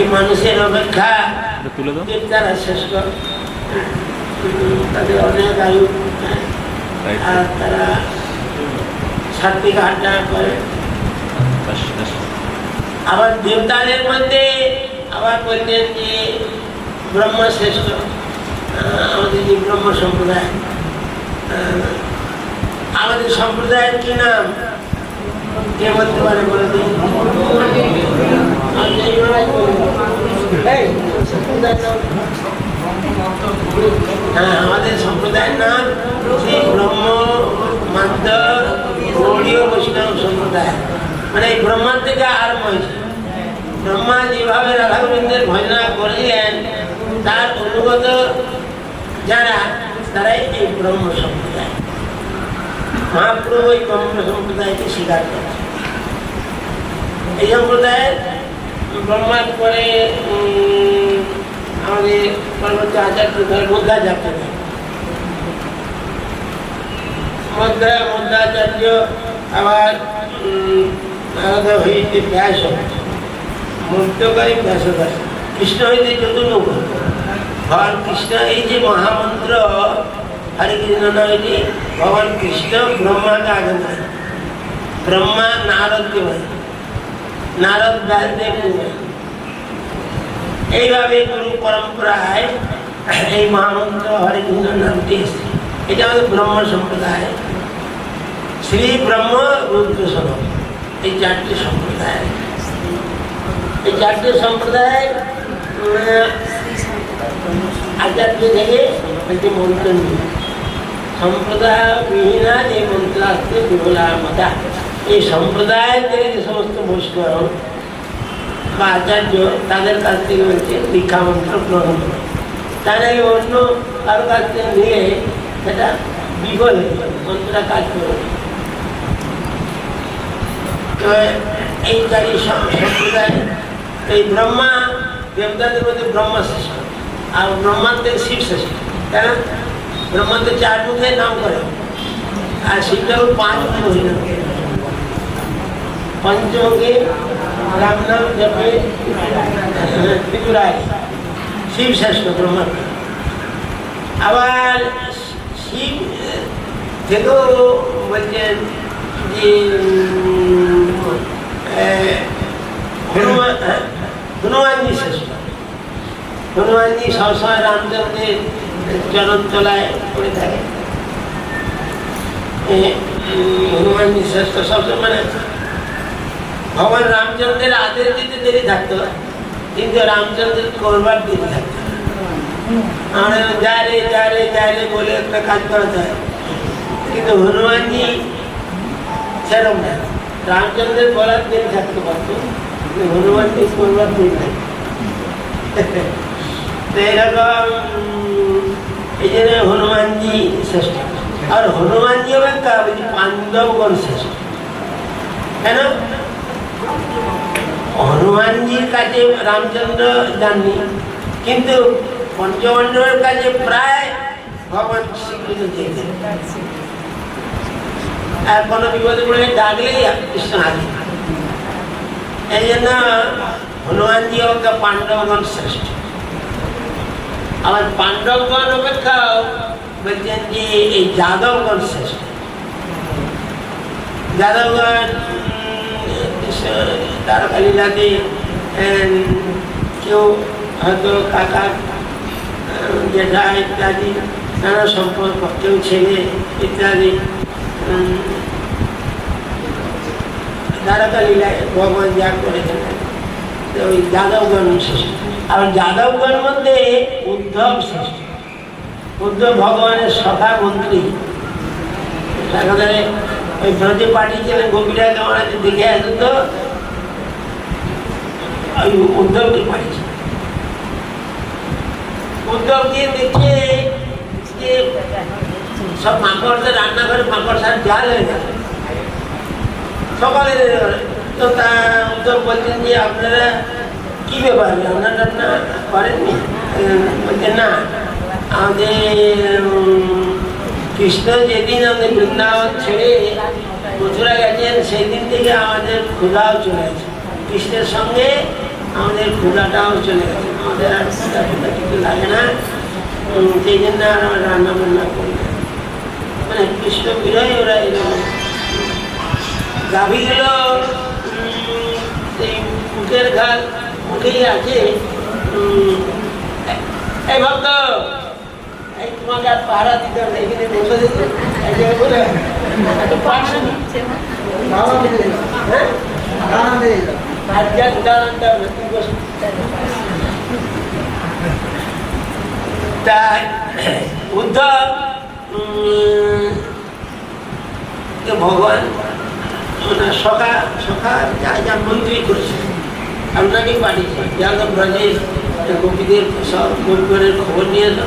এই মানুষের অপেক্ষা তারা শ্রেষ্ঠ উম, তাদের অনেক আয়ু। আর তারা সাত্বিক আড্ডা করে। আবার দেবতাদের মধ্যে আবার বলতেন যে ব্রহ্ম শ্রেষ্ঠ। আমাদের যে ব্রহ্ম সম্প্রদায়। আমাদের সম্প্রদায়ের কি নাম? কে বলতে পারে বলে হ্যাঁ আমাদের সম্প্রদায়ের নাম শ্রী ব্রহ্ম মাধ্য গৌড়ীয় বৈষ্ণব সম্প্রদায়। মানে এই ব্রহ্মার থেকে আরম্ভ হয়েছে। ব্রহ্মা যেভাবে রাধাগোবিন্দের ভজনা করলেন তার অনুগত যারা, তারাই এই ব্রহ্ম সম্প্রদায়। মহাপ্রভু এই ব্রহ্ম সম্প্রদায়কে স্বীকার করে এই সম্প্রদায়ের ব্রহ্মার পরে আমাদের পরবর্তী আচার্য মধ্যাচার্য মধ্যা মধ্যাচার্য আবার আলাদা হইতে ব্যাস মধ্যকারী ব্যাসকারী কৃষ্ণ হইতে চতুর্মুখ ভগবান কৃষ্ণ, এই যে মহামন্ত্র, হরে কৃষ্ণ নয়টি ভগবান কৃষ্ণ ব্রহ্মাকে আগে ব্রহ্মা নারদকে বলে। নারদ ব্যাসদেবকে বলে এইভাবে গুরু পরম্পরায় এই মহামন্ত্র হরে কৃষ্ণ নামটি এসেছে এটা আমাদের ব্রহ্ম সম্প্রদায় শ্রী ব্রহ্ম রুদ্র সনম এই চারটি সম্প্রদায় এই চারটি সম্প্রদায় উম, আচার্য থেকে একটি মন্ত্র নিয়ে সম্প্রদায় বিহীনা যে মন্ত্র আসছে বিমলা মাতা এই সম্প্রদায় থেকে যে সমস্ত বৈষ্ণব বা আচার্য তাদের কাছ থেকে দীক্ষা মন্ত্র গ্রহণ তাই নাকি অন্য কারও কাছ থেকে নিয়ে সেটা বিফল হয়ে যাবে, মন্ত্রটা কাজ করবে। তো এই চারি সম্প্রদায় এই ব্রহ্মা দেবতাদের মধ্যে ব্রহ্মা শ্রেষ্ঠ আর ব্রহ্মার থেকে শিব শ্রেষ্ঠ। কেন? ব্রহ্মা তো চার মুখে নাম করে। আর শিব ঠাকুর পাঁচ মুখে করে। রাম জপে ত্রিপুরায় শিব শ্রেষ্ঠ ব্রহ্মা আবার শিব থেকেও বলছেন যে হনুমান হ্যাঁ, হনুমানজি শ্রেষ্ঠ হনুমানজি সবসময় রামচন্দ্রের চরণ তলায় পড়ে থাকে হনুমানজি শ্রেষ্ঠ সবসময় মানে ভগবান রামচন্দ্রের আদেশ দিতে দেরি থাকতো। কিন্তু রামচন্দ্রের করবার দেরি থাকতো। আমরা যা রে যা বলে একটা কাজ করাতে হয় কিন্তু হনুমানজি সেরকম না। রামচন্দ্রের বলার দেরি থাকতে পারতো কিন্তু হনুমানজি করবার দেরি থাকতো তো এরকম, এই জন্য হনুমানজি শ্রেষ্ঠ। আর হনুমানজি অপেক্ষা বলছি পাণ্ডবগণ শ্রেষ্ঠ। কেন? হনুমানজির কাছে রামচন্দ্র যাননি, কিন্তু পঞ্চপাণ্ডবের কাছে প্রায় ভগবান শ্রীকৃষ্ণ চেয়েছেন। আর কোনো বিপদে পড়ে ডাকলেই কৃষ্ণ হাজির। এই জন্য হনুমানজি অপেক্ষা পাণ্ডবগণ শ্রেষ্ঠ। আবার পাণ্ডবগণ অপেক্ষাও বলছেন যে এই যাদবগণ শ্রেষ্ঠ। যাদবগণ তারকালীলাতে কেউ হয়তো কাকা জেঠা ইত্যাদি নানা সম্পর্ক, কেউ ছেলে ইত্যাদি দ্বারকালীলায় ভগবান যা করেছেন ওই যাদবগণ শ্রেষ্ঠ আর যাদবগণ মধ্যে উদ্ধব শ্রেষ্ঠ উদ্ধব ভগবানের সখা মন্ত্রী সেখানে ওই ব্রজে পাঠিয়েছিলেন গোপীরা কেমন আছে, দেখে আসুন তো। ওই উদ্ধবকে পাঠিয়েছে। উদ্ধবকে দেখে যে সব মাকড়দের রান্নাঘরে মাকড় সার জাল হয়ে গেছে সকালে তো তা উদ্ধব বলছেন যে, আপনারা কি ব্যাপার? রান্না টান্না করেননি? বলছেন না, আমাদের কৃষ্ণ যেদিন আমাদের বৃন্দাবন ছেড়ে মথুরা গেছেন সেই দিন থেকে আমাদের ক্ষুধাও চলে গেছে। কৃষ্ণের সঙ্গে আমাদের ক্ষুদাটাও চলে গেছে। আমাদের আর ক্ষুদা টুদা কিছু লাগে না। সেই জন্য আর আমরা রান্না বান্না করি না। মানে কৃষ্ণ বিরয় ওরা এরকম গাভীগুলো এই মুখের ঘাল মুখেই আছে। এই ভক্ত! পাহারা দিতে এখানে বসে দিতে হ্যাঁ? উদ্ধব ভগবান ওনার সখা সখা যা যা মন্ত্রী করেছে আপনাকেই পাঠিয়েছে। যাদব ব্রজের গোপীদের সব খবর নিয়ে এলো।